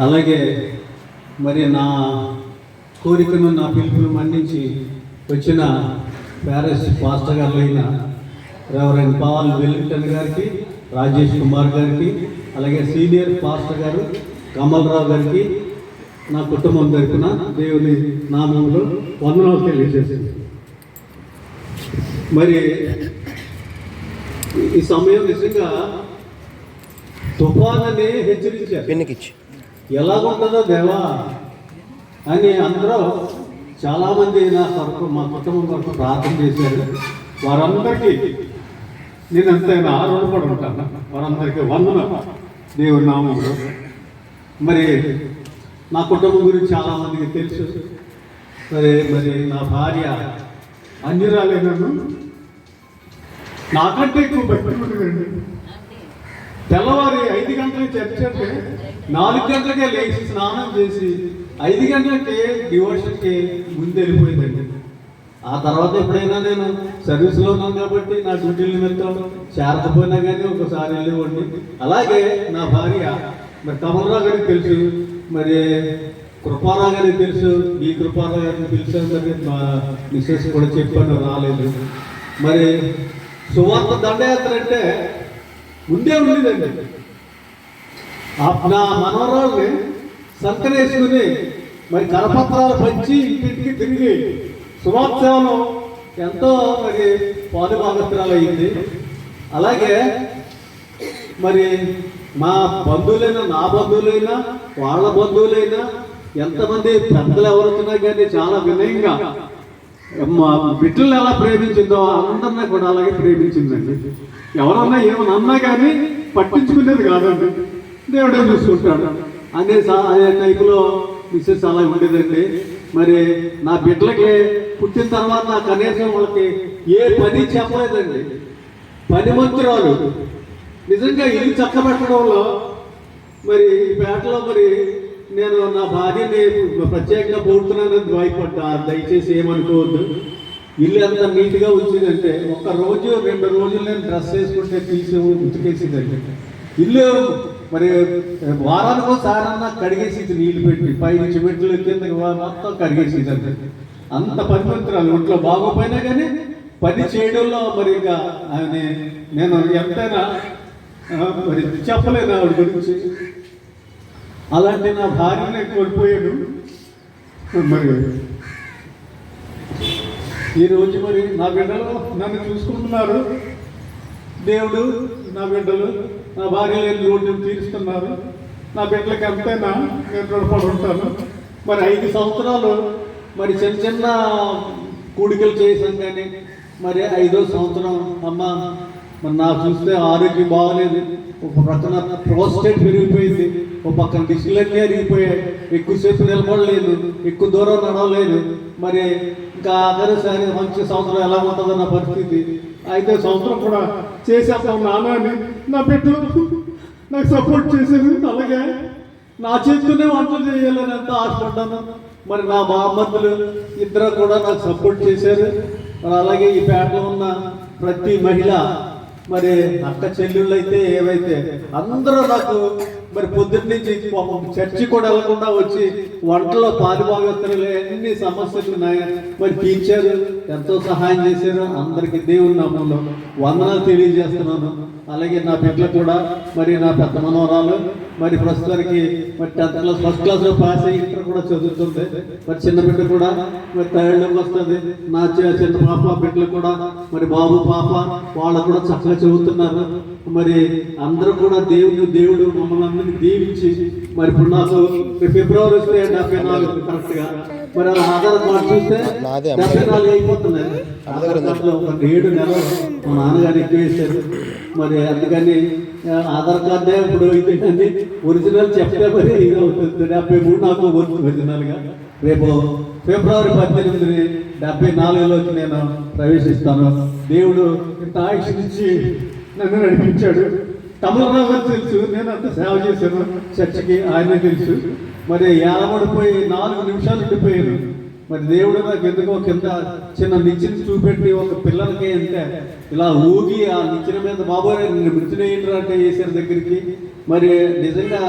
అలాగే మరి నా కోరికను నా పిలుపును మన్నించి వచ్చిన ప్యారెస్ పాస్టర్ గారు అయిన రెవరెండ్ పాల్ వెల్లింగ్టన్ గారికి రాజేష్ కుమార్ గారికి అలాగే సీనియర్ పాస్టర్ గారు కమల్రావు గారికి నా కుటుంబం తరపున దేవుని నామంలో వందనాలు తెలియజేసింది మరి ఈ సమయం నిజంగా తుఫానని హెచ్చరించారు. ఎలాగుంటుందో ఎలా దేవా? అని అందరూ చాలామంది నా కొరకు మా కుటుంబం కొరకు ప్రార్థన చేశారు. వారందరికీ నేను ఎంతైనా రుణపడి ఉంటాను వారందరికీ వందన దేవుడి నామంలో. మరి నా కుటుంబం గురించి చాలామందికి తెలుసు. మరి మరి నా భార్య అంజరాలే నన్ను నాకంటే ఎక్కువ భక్తి తెల్లవారి ఐదు గంటలకు చర్చ అంటే నాలుగు గంటలకే లేచి స్నానం చేసి ఐదు గంటలకే డివోషన్కి ముందు వెళ్ళిపోయిందండి ఆ తర్వాత ఎప్పుడైనా నేను సర్వీస్లో ఉన్నాను కాబట్టి నా డ్యూటీ నిమిత్తం చేరకపోయినా కానీ ఒకసారి వెళ్ళేవాడిని. అలాగే నా భార్య మరి కమలరావు గారికి తెలుసు మరి కృపారావు గారికి తెలుసు ఈ కృపారావు గారిని తెలుసు మా మిస్సెస్ కూడా చెప్పాను రాలేదు. మరి సువార్త దండయాత్ర అంటే ముందే ఉండేదండి. నా మనవరాల్ని సంకరేసుకుని మరి కరపత్రాలు పంచి ఇంటింటికి తిరిగి సువార్తలో ఎంతో మరి పాలుభాగత్రాలు అయింది అలాగే మరి మా బంధువులైనా నా బంధువులైనా వాళ్ళ బంధువులైనా ఎంతమంది పెద్దలు ఎవరు వచ్చినా కానీ చాలా వినయంగా మా బిడ్డలు ఎలా ప్రేమించిందో అందరినీ కూడా అలాగే ప్రేమించిందండి. ఎవరన్నా ఏమన్నా కానీ పట్టించుకునేది కాదండి. దేవుడే చూసుకుంటాడు. అనే సా- అనే టైపులో మిస్సెస్ అలా ఉండేదండి. మరి నా బిడ్డలకి పుట్టిన తర్వాత కనీసం వాళ్ళకి ఏ పని చెప్పలేదండి. పని పనిమంతురాలు నిజంగా ఇల్లు చక్కబెట్టడంలో మరి ఈ పేటలో మరి నేను నా భార్యని ప్రత్యేకంగా పోతున్నానని భయపడ్డా. దయచేసి ఏమనుకోవద్దు. ఇల్లు ఎంత నీట్గా ఉంచిందంటే ఒక రోజు రెండు రోజులు నేను డ్రెస్ వేసుకుంటే తీసి ఉతికేసిందంటే. ఇల్లు మరి వారానికి ఒకసారన్నా కడిగేసింది నీళ్ళు పెట్టి. పై నుంచి మెట్లు కిందకి మొత్తం కడిగేసేదండి అంత పనిమంతురాలు ఒంట్లో బాగోపోయినా కానీ పని చేయడంలో మరి ఇంకా ఆయన నేను ఎంతైనా మరి చెప్పలేను ఆవిడ గురించి. అలాంటి నా భార్యనే కోల్పోయాడు మరి ఈరోజు మరి నా బిడ్డలు నన్ను చూసుకుంటున్నారు. దేవుడు నా బిడ్డలు నా భార్య లేని రోడ్డు తీరుస్తున్నారు. నా బిడ్డలకి ఎంతైనా నేను రుణపడి ఉంటాను. మరి ఐదు సంవత్సరాలు మరి చిన్న చిన్న కూడికలు చేసాం కానీ మరి ఐదో సంవత్సరం అమ్మ మరి నాకు చూస్తే ఆరోగ్యం బాగలేదు. ఒక ప్రక్కన ప్రోస్టేట్ పెరిగిపోయింది. ఒక పక్కన డిస్లన్నీ అరిగిపోయాయి. ఎక్కువసేపు నిలబడలేదు. ఎక్కువ దూరం నడవలేదు. మరి ఇంకా సరే మంచి సంవత్సరం ఎలా ఉంటుందన్న నా పరిస్థితి. అయితే సంవత్సరం కూడా చేసేస్తాం నాన్నని నా బిడ్డలు నాకు సపోర్ట్ చేసేది అలాగే నా చేతితోనే వంటలు చేయాలని ఎంతో ఆశపడ్డాను. మరి నా బామ్మతులు ఇద్దరు కూడా నాకు సపోర్ట్ చేశారు. మరి అలాగే ఈ పేటలో ఉన్న ప్రతి మహిళ మరి అక్క చెల్లెళ్ళు అయితే ఏవైతే అందరూ నాకు మరి పొద్దున్న నుంచి పాపం చర్చి కూడా వెళ్ళకుండా వచ్చి వంటలో పాలుభాగస్తులు ఎన్ని సమస్యలు ఉన్నాయి. మరి తీర్చారు ఎంతో సహాయం చేశారు. అందరికి దేవుని నామంలో వందనాలు తెలియజేస్తున్నాను. అలాగే నా బిడ్డలు కూడా మరి నా పెద్ద మనోరాలు మరి ప్రస్తుతానికి మరి టెన్త్ క్లాస్ ఫస్ట్ క్లాస్లో పాస్ అయ్యి ఇంటర్ కూడా చదువుతుంది. మరి చిన్న బిడ్డ కూడా మరి థర్డ్లోకి వస్తుంది. నా చిన్న పాప బిడ్డలు కూడా మరి బాబు పాప వాళ్ళు కూడా చక్కగా చదువుతున్నారు. మరి అందరూ కూడా దేవుడు దేవుడు మమ్మల్ని అందరినీ దీవించి మరి ఇప్పుడు నాకు ఫిబ్రవరి వస్తే డెబ్బై నాలుగు కరెక్ట్గా మరి ఆ ఆధార్ కార్డు చూస్తే. డెబ్బై నాలుగు అయిపోతున్నాయి. ఆధార్ కార్డులో ఒక ఏడు నెలలు మా నాన్నగారు ఎక్కువ వేశారు. మరి అందుకని ఆధార్ కార్డే ఇప్పుడు అయిపోయిందండి ఒరిజినల్ చెప్తే మరి ఇది అవుతుంది. డెబ్బై మూడు నాకు ఒరిజినల్గా. రేపు ఫిబ్రవరి పద్దెనిమిదిని డెబ్బై నాలుగులోకి నేను ప్రవేశిస్తాను. దేవుడు ఇంత ఆయుష్నిచ్చి నన్ను నడిపించాడు. తమిళరావు గారు తెలుసు నేను అంత సేవ చేశాను చర్చికి ఆయన తెలుసు మరి ఏలబడిపోయి నాలుగు నిమిషాలు ఉండిపోయాను మరి దేవుడు నాకు ఎందుకో కింద చిన్న నిచ్చెన చూపెట్టి ఒక పిల్లలకి అంటే ఇలా ఊగి ఆ నిచ్చెన మీద బాబోయ్ నిచ్చెన ఏంటి అంటే వేసారు దగ్గరికి మరి నిజంగా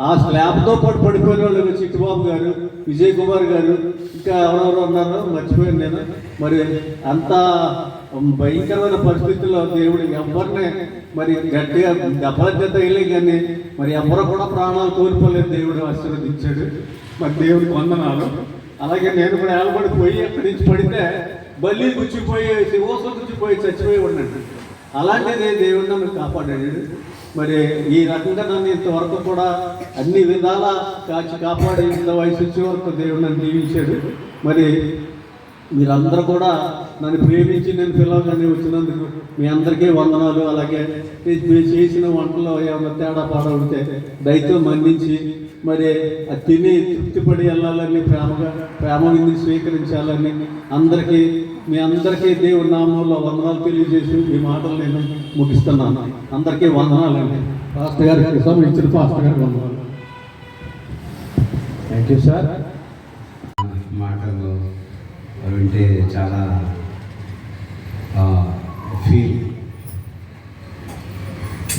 ఆ స్లాబ్తో పాటు పడిపోయిన వాళ్ళు చిట్టుబాబు గారు విజయ్ కుమార్ గారు ఇంకా ఎవరెవరు ఉన్నారో మర్చిపోయాను నేను మరి అంతా భయంకరమైన పరిస్థితుల్లో దేవుడు ఎవరిని మరి గట్టిగా దెబ్బలతో వెళ్ళి కానీ మరి ఎవరు కూడా ప్రాణాలు కోల్పోలేదు దేవుడు ఆశీర్వదించాడు. మరి దేవుడు వందనాలు. అలాగే నేను కూడా ఏలబడిపోయి అక్కడి నుంచి పడితే బల్లి గుచ్చిపోయి శివోసం గుచ్చిపోయి చచ్చిపోయి ఉన్నాడు అలాంటిదే దేవుడు నన్ను కాపాడాడు. మరి ఈ రకంగా నన్ను ఇంతవరకు కూడా అన్ని విధాల కాచి కాపాడి ఇంత వయసు వచ్చే వరకు దేవుడు నన్ను దీవించాడు. మరి మీరందరూ కూడా నన్ను ప్రేమించి నేను పిల్లలని వచ్చినందుకు మీ అందరికీ వందనాలు. అలాగే మీరు చేసిన వంటలో ఏమైనా తేడా పాడా ఉంటే దయతో మన్నించి మరి అది తిని తృప్తిపడి వెళ్ళాలని ప్రేమగా ప్రేమ విందు స్వీకరించాలని అందరికీ మీ అందరికీ దేవుడి నామంలో వందనాలు తెలియజేసి ఈ మాటలు నేను ముగిస్తున్నాను. అందరికీ వందనాలండి. పాస్టర్ గారికి ఇచ్చిన పాస్టర్ గారికి వందనాలు. థ్యాంక్ యూ సార్ మాటలు వింటే చాలా ఫీల్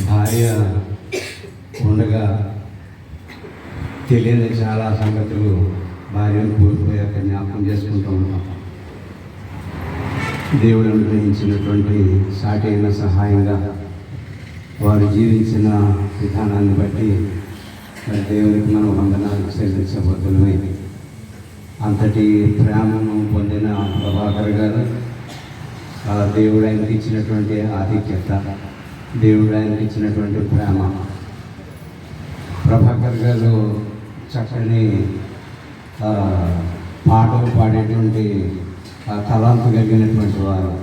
భార్య ఉండగా తెలియని చాలా సంగతులు భార్యను కోల్పోయాక జ్ఞాపకం చేసుకుంటూ ఉంటాం దేవుడు అనుగ్రహించినటువంటి సాటి అయిన సహాయంగా వారు జీవించిన విధానాన్ని బట్టి మరి దేవునికి మనం వందనాలు చెల్లించబోతున్నాయి అంతటి ప్రేమను పొందిన ప్రభాకర్ గారు దేవుడు ఆయనకి ఇచ్చినటువంటి ఆధిక్యత దేవుడు ఆయనకి ఇచ్చినటువంటి ప్రేమ. ప్రభాకర్ గారు చక్కని పాటలు పాడేటువంటి ఆ తలాంతు కలిగినటువంటి వారు.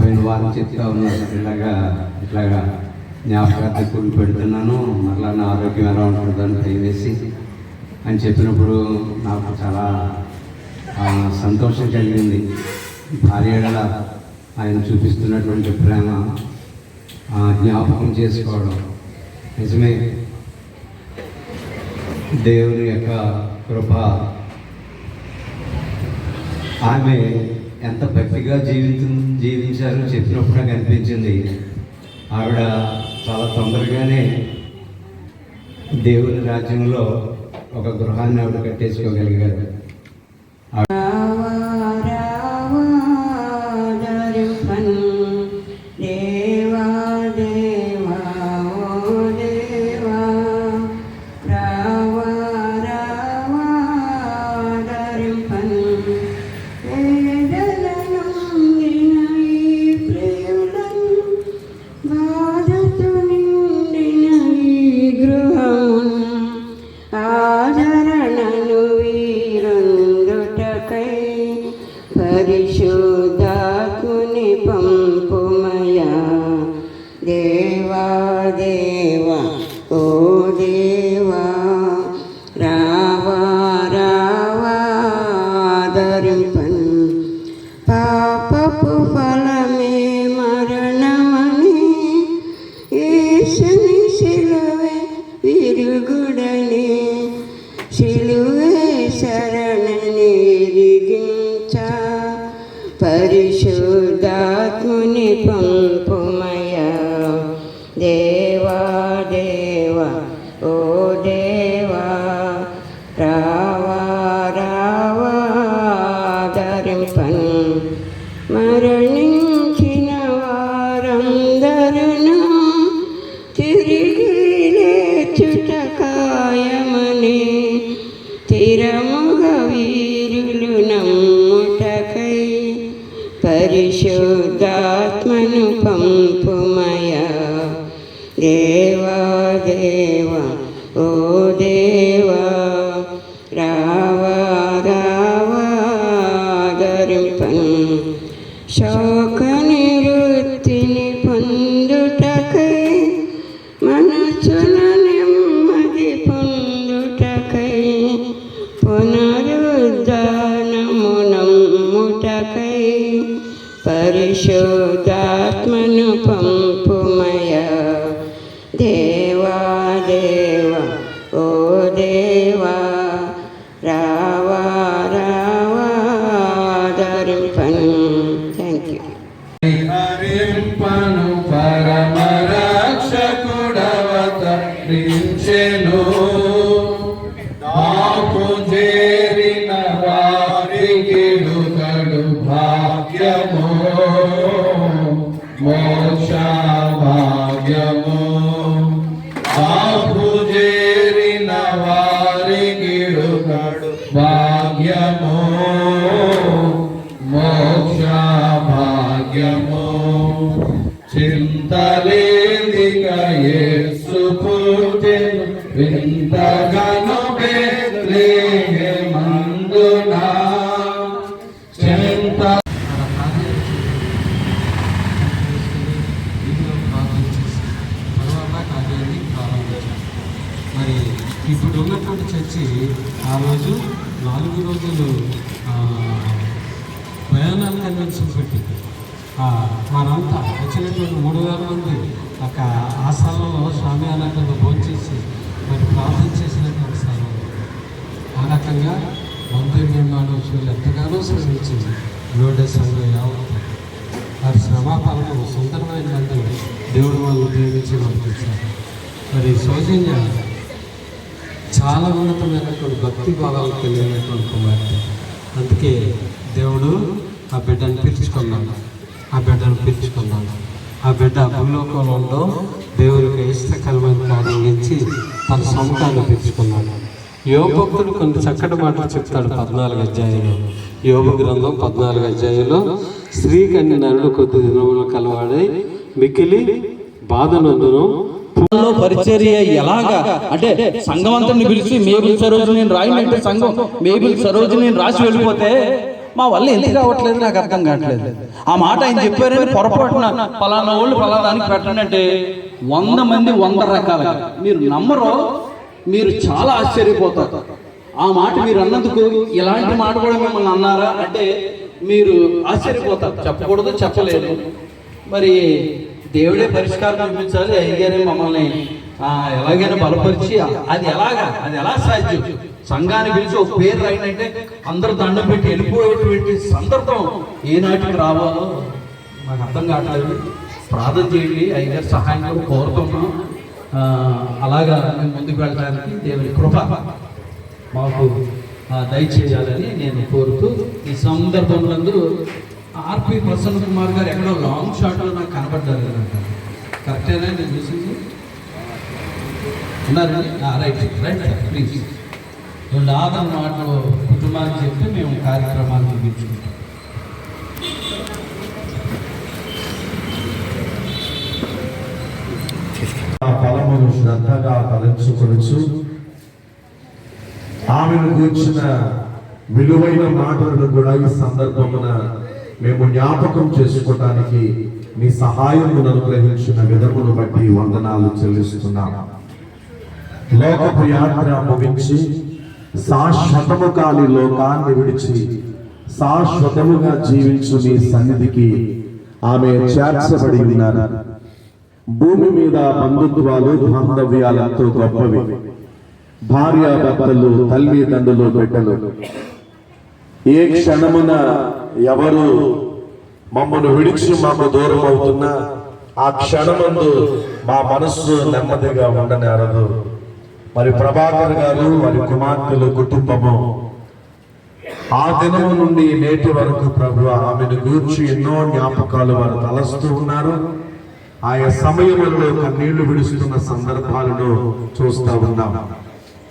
పోయిన వారం చెప్తా ఉన్నారు. ఇలాగా ఇట్లాగా జ్ఞాపకార్థకులు పెడుతున్నాను. మరలా నా ఆరోగ్యం ఎలా ఉంటుందని దయవేసి అని చెప్పినప్పుడు నాకు చాలా సంతోషం కలిగింది. భార్య ఆయన చూపిస్తున్నటువంటి ప్రేమ ఆ, జ్ఞాపకం చేసుకోవడం నిజమే. దేవుని యొక్క కృప ఆమె ఎంత భక్తిగా జీవితం జీవించారో చెప్పినప్పుడు నాకు అనిపించింది. ఆవిడ చాలా తొందరగానే దేవుని రాజ్యంలో ఒక గృహాన్ని ఆవిడ కట్టేసుకోగలిగారు. सुदा कुनिपम् para వచ్చి ఆ రోజు నాలుగు రోజులు ప్రయాణాన్ని ప్రయాణాలు కన్వెన్షన్ పెట్టింది వారంతా వచ్చినటువంటి మూడు వేల మంది ఒక ఆ స్థలంలో స్వామి అన్నట్టు భోంచేసి మరి ప్రార్థన చేసినటువంటి స్థలం ఆ రకంగా మందిర నిర్మాణోత్సవాలు ఎంతగానో శ్రమించింది. లోడే సంఘం యావత్ వారి శ్రమాపాలను సుందరమైన దేవుడు వాళ్ళు ఉపయోగించి పంపించారు మరి సౌజన్య చాలా ఉన్నతమైనటువంటి భక్తి భావాలు కలిగినటువంటి కుమార్తె. అందుకే దేవుడు ఆ బిడ్డను పిలుచుకున్నాడు. ఆ బిడ్డను పిలుచుకున్నాడు. ఆ బిడ్డ భూలోకంలో దేవునికి ఇష్టకరమైన కార్యం ఇచ్చి తన సొంతాన్ని పిలుచుకున్నాడు. యోభక్తుడు కొన్ని చక్కటి మాటలు చెప్తాడు పద్నాలుగు అధ్యాయంలో. యోగ గ్రంథం పద్నాలుగు అధ్యాయంలో స్త్రీ కన్య నరుడు కొద్ది దినములు కలవాడై మికిలి బాధనందును పరిచర్య ఎలాగా? అంటే సంఘం అంతా పిలిచి మేబుల్ సరోజు నేను రాయినట్టే సంఘం మేబుల్ సరోజు నేను రాసి వెళ్ళిపోతే మా వల్ల ఎందుకు రావట్లేదు? నాకు అర్థం కావట్లేదు. ఆ మాట ఆయన చెప్పారని పొరపాటున పలానా వాళ్ళు పలానానికి పెట్టండి అంటే వంద మంది వంద రకాలుగా. మీరు నమ్మరు మీరు చాలా ఆశ్చర్యపోతారు. ఆ మాట మీరు అన్నందుకు ఇలాంటి మాట కూడా మిమ్మల్ని అన్నారా? అంటే మీరు ఆశ్చర్యపోతారు. చెప్పకూడదు చెప్పలేదు మరి దేవుడే పరిష్కారం చూపించాలి అయ్యగారే మమ్మల్ని ఎలాగైనా బలపరిచి అది ఎలాగా అది ఎలా సాధ్యం? సంఘాన్ని పిలిచి ఒక పేరు రాయిందంటే అందరూ దండం పెట్టి వెళ్ళిపోయేటువంటి సందర్భం ఏ నాటికి రావాలో నాకు అర్థం కావట్లేదు. ప్రార్థన చేయండి అయ్యగారి సహాయం కూడా కోరుతున్నాం. అలాగా మేము ముందుకు వెళ్ళడానికి దేవుని కృప మాకు దయచేయాలని నేను కోరుతూ ఈ సందర్భంలో ఆర్పి ప్రసన్న కుమార్ గారు ఎక్కడో లాంగ్ షాట్లో నాకు కనపడ్డారు కరెక్టేనా నేను చూసింది. ఉన్నారు రైట్ రైట్ సార్ ప్లీజ్ రెండు ఆదరణ మాటలు కుటుంబానికి చెప్పి మేము కార్యక్రమాన్ని ముగించుకుంటాం. ఆ ఫలమును శ్రద్ధగా తలంచుకొనుచు ఆమెను కూర్చున్న విలువైన మాటలను కూడా ఈ సందర్భమున మేము జ్ఞాపకం చేసుకోవటానికి మీ సహాయమును అనుగ్రహించిన విధమును బట్టి వందనాలు చెల్లిస్తున్నాం. లోకపు యాత్ర ముగించి శాశ్వతము కాని లోకాన్ని విడిచి శాశ్వతముగా జీవించు మీ సన్నిధికి ఆమె చేర్చబడి ఉన్నారు. భూమి మీద బంధుత్వాలు బాంధవ్యాలతో గొప్పవి. భార్య భర్తలు తల్లిదండ్రులు బిడ్డలు. ఏ క్షణమున ఎవరు మమ్మను విడిచి మాకు దూరం అవుతున్నా ఆ క్షణమందు మా మనస్సు నెమ్మదిగా ఉండనేరదు. మరి ప్రభాకర్ గారు వారి కుమార్తెలు కుటుంబము ఆ దినము నుండి నేటి వరకు ప్రభు ఆమెను గూర్చి ఎన్నో జ్ఞాపకాలు వారు తలస్తూ ఉన్నారు. ఆయా సమయంలో కన్నీళ్ళు విడుస్తున్న సందర్భాలను చూస్తూ ఉన్నాం.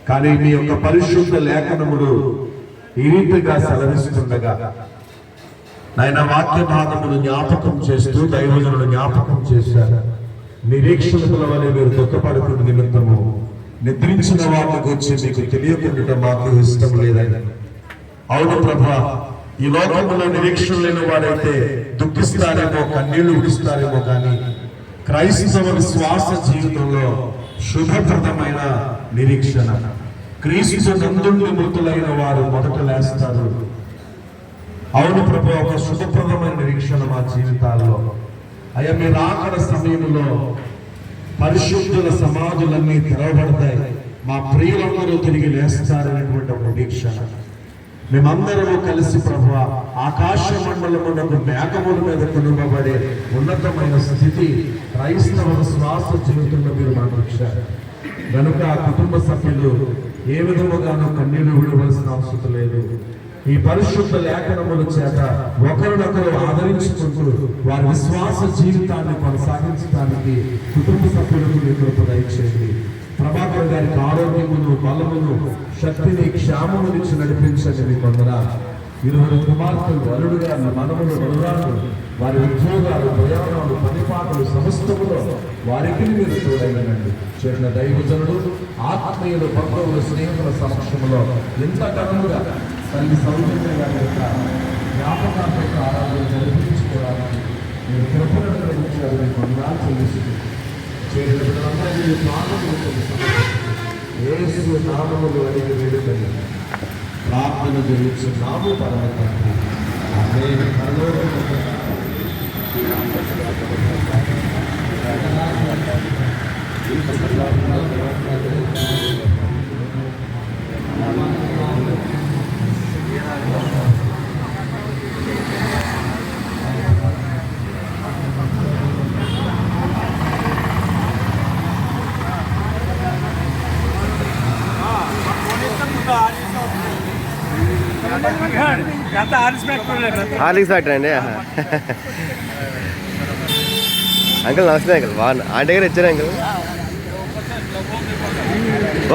కానీ మీ యొక్క పరిశుద్ధ లేఖనములు ఈ రీతిగా సెలవిస్తుండగా నాయన వాక్య భాగమును జ్ఞాపకం చేస్తూ దైవజనులు జ్ఞాపకం చేశారు. నిరీక్షకుల వలె మీరు దుఃఖపడుతున్న నిమిత్తము నిద్రించిన వాళ్ళ గురించి మీకు తెలియకుండా మాకు ఇష్టం లేదని అవును ప్రభా ఈ లోకంలో నిరీక్షణ లేని వారైతే దుఃఖిస్తారేమో కన్నీళ్ళు ఉడిస్తారేమో కానీ క్రైస్తవ విశ్వాస జీవితంలో శుభప్రదమైన నిరీక్షణ. క్రీస్తు నందుండి మృతులైన వారు మొదట లేస్తారు. అవును ప్రభు ఒక శుభప్రదమైన నిరీక్షణ మా జీవితాల్లో. అయ్యా మీరు ఆఖరి సమయంలో పరిశుద్ధుల సమాధులన్నీ తెరవబడతాయి. మా ప్రియులందరూ తిరిగి లేస్తారనేటువంటి ఒక నిరీక్షణ. మేమందరము కలిసి ప్రభు ఆకాశ మండలమునకు మేఘముల మీద కొనుగబడే ఉన్నతమైన స్థితి క్రైస్తవ శ్వాస జీవితంలో మీరు మనకు ఇచ్చారు. కనుక కుటుంబ సభ్యులు ఏ విధముగానూ కన్నీళ్ళు విడవలసిన అవసరం లేదు. ఈ పరిశుద్ధ లేఖనముల చేత ఒకరినొకరు ఆదరించుకుంటూ వారి విశ్వాస జీవితాన్ని కొనసాగించడానికి కుటుంబ సభ్యులకు మీ కృప దయచేయండి. ప్రభాకర్ గారికి ఆరోగ్యమును బలమును శక్తిని క్షేమమునిచ్చి నడిపించండి మీ ఇరువురు కుమార్తెలు అల్లుడు గారు మనములు మనరాలు వారి ఉద్యోగాలు ప్రయాణాలు పనిపాటలు సమస్తములో వారికి మీరు చూడగలండి చేరిన దైవజనుడు ఆత్మీయులు బంధువులు స్నేహితుల సమక్షంలో ఎంత ఘనముగా తల్లి సౌజన్య గారి యొక్క జ్ఞాపకాల యొక్క ఆరాధన జరిపించుకోవడానికి మీరు కృపలను గ్రహించారు మీకు వందనాలు చెల్లిస్తుంది చేరిన బిడ్డలందరికీ ప్రాణములు తెలుసు యేసు నామములు అడిగి వేడుకని ప్రార్థన చేస్తున్నాము పరమ తండ్రి అదే God. హార్లిక్స్ ఫ్యాక్టరీ అండి. అంకుల్ నమస్తే అంకుల్. బాగున్నా. ఆంటీ దగ్గర ఇచ్చారు అంకుల్?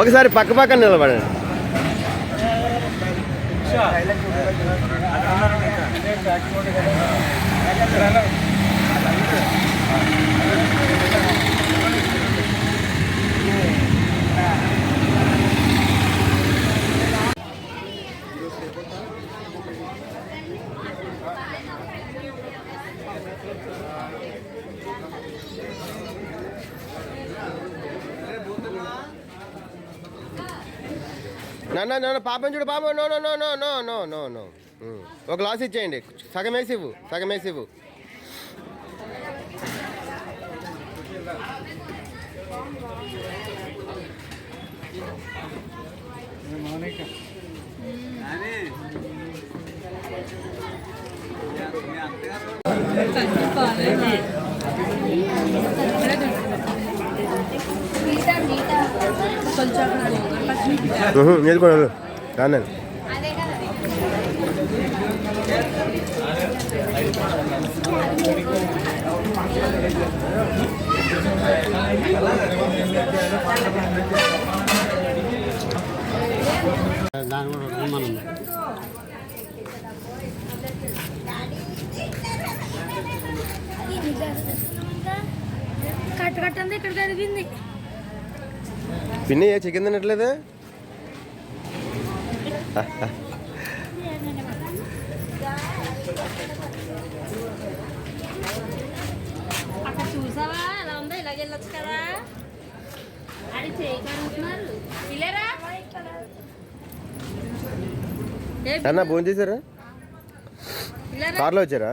ఒకసారి పక్క పక్కన నిలబడండి. నాన్న నాన్న పాపం చూడు పాపం. No no no no no no no no um. ఒక గ్లాస్ ఇచ్చేయండి. సగం వేసి ఇవ్వు సగం వేసి ఇవ్వు. ఉహు, మీరు కూడా రానండి. దాని కూడా మనం కట్ట కట్టంది ఇక్కడ జరిగింది. పిన్ని ఏ చికెన్ తినట్లేదు చూసావా? ఎలా ఉందో? ఇలాగ వెళ్ళొచ్చు కదా? అది చేయగలుగుతున్నారు ఇలేరా ఏ అన్న భోజనం చేశారా కార్లో వచ్చారా?